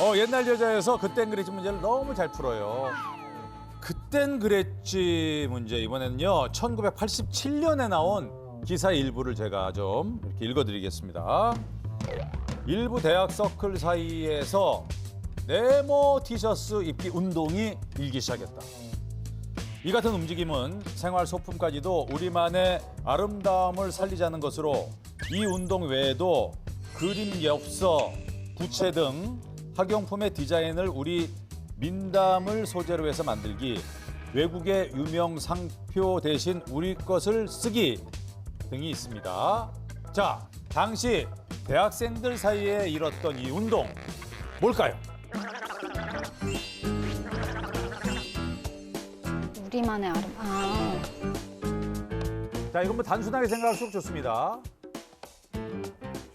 어, 옛날 여자여서 그땐 그랬지 문제를 너무 잘 풀어요. 그땐 그랬지 문제 이번에는요 1987년에 나온 기사 일부를 제가 좀 이렇게 읽어드리겠습니다. 일부 대학 서클 사이에서 네모 티셔츠 입기 운동이 일기 시작했다. 이 같은 움직임은 생활 소품까지도 우리만의 아름다움을 살리자는 것으로 이 운동 외에도 그림 엽서, 부채 등 학용품의 디자인을 우리 민담을 소재로 해서 만들기, 외국의 유명 상표 대신 우리 것을 쓰기 등이 있습니다. 자, 당시 대학생들 사이에 일었던 이 운동 뭘까요? 우리만의 아름. 아, 자, 이건 뭐 단순하게 생각할수록 좋습니다.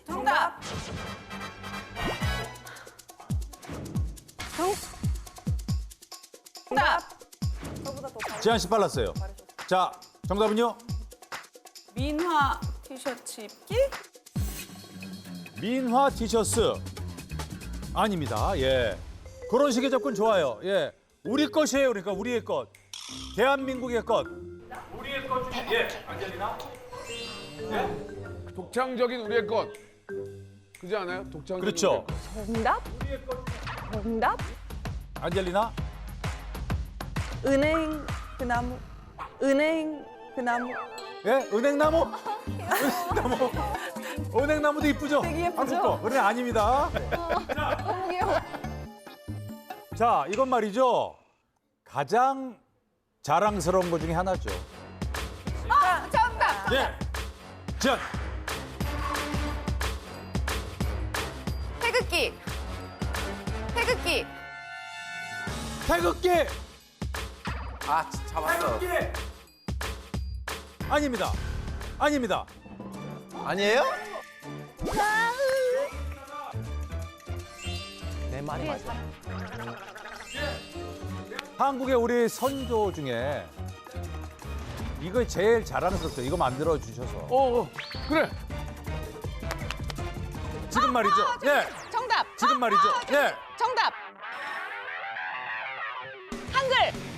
정답. 정답. 지한 씨 빨랐어요. 자, 정답은요? 민화 티셔츠 입기? 민화 티셔츠 아닙니다. 예. 그런 식의 접근 좋아요. 예. 우리 것이에요. 그러니까 우리의 것. 대한민국의 것. 우리의 것 중에 예. 안젤리나? 독창적인 우리의 것. 그지 않아요? 독창적인 그렇죠. 정답? 정답? 안젤리나? 은행 그 나무 은행 그 나무 예? 은행나무? 은행나무. 은행나무도 이쁘죠? 되게 예쁘죠? 한국 거. 아닙니다. 너무 귀여워. 자, 이건 말이죠. 가장 자랑스러운 것 중에 하나죠. 아, 정답. 예. 지한. 태극기. 태극기. 태극기. 아, 잡았어. 아닙니다. 아닙니다. 아니에요? 내 말이 맞아. 한국의 우리 선조 중에 이거 제일 자랑스럽죠. 이거 만들어 주셔서 어, 어, 그래. 지금 말이죠. 예. 정답. 지금 말이죠. 예. 정답. 한글.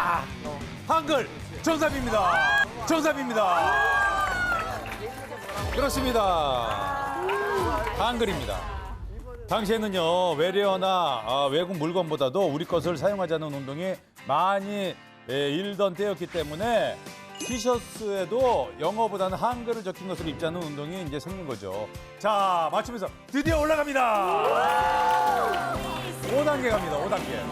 아, 한글 정답입니다. 정답입니다. 그렇습니다. 한글입니다. 당시에는요 외래어나 아, 외국 물건보다도 우리 것을 사용하자는 운동이 많이 예, 일던 때였기 때문에 티셔츠에도 영어보다는 한글을 적힌 것으로 입자는 운동이 이제 생긴 거죠. 자 맞추면서 드디어 올라갑니다. 5단계 갑니다. 5단계.